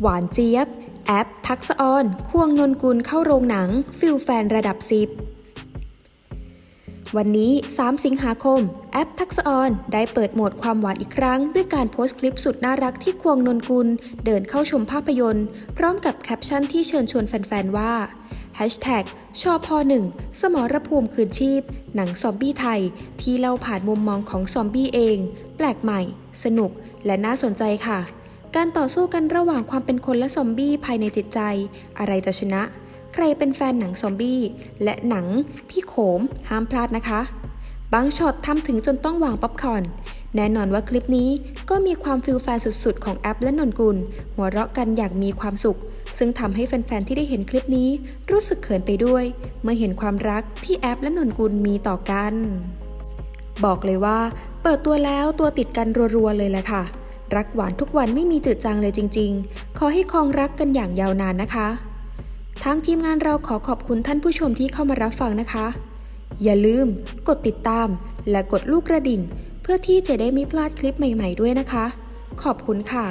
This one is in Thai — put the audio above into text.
หวานเจี๊ยบ แอป ทักษออนควงนนกุลเข้าโรงหนัง ฟิลแฟนระดับ 10 วันนี้ 3 สิงหาคม แอป ทักษออนได้เปิดโหมดความหวานอีกครั้ง ด้วยการโพสต์คลิปสุดน่ารักที่ควงนนกุล เดินเข้าชมภาพยนตร์ พร้อมกับแคปชั่นที่เชิญชวนแฟน ๆ ว่าชอพหนึ่งสมรภูมิคืนชีพ หนังซอมบี้ไทย ที่เล่าผ่านมุมมองของซอมบี้เอง แปลกใหม่ สนุก และน่าสนใจค่ะ การต่อสู้กันระหว่างความเป็นคนและซอมบี้ภายในจิตใจ อะไรจะชนะ ใครเป็นแฟนหนังซอมบี้และหนัง พี่โขมห้ามพลาดนะคะ บางช็อตทำถึงจนต้องวางป๊อปคอร์นแน่นอนว่าคลิปนี้ก็มีความฟิลแฟนสุดๆ ของแอปและนนกุล หัวเราะกันอย่างมีความสุข ซึ่งทำให้แฟนๆ ที่ได้เห็นคลิปนี้รู้สึกเขินไปด้วย เมื่อเห็นความรักที่แอปและนนกุลมีต่อกัน บอกเลยว่า เปิดตัวแล้วตัวติดกันรัวๆเลยแหละค่ะ รักหวานทุกวันไม่มีจืดจางเลยจริง ๆ ขอให้ครองรักกันอย่างยาวนานนะคะ ทางทีมงานเราขอขอบคุณท่านผู้ชมที่เข้ามารับฟังนะคะ อย่าลืม กดติดตาม และกดลูกกระดิ่ง เพื่อที่จะได้ไม่พลาดคลิปใหม่ ๆ ด้วยนะคะ ขอบคุณค่ะ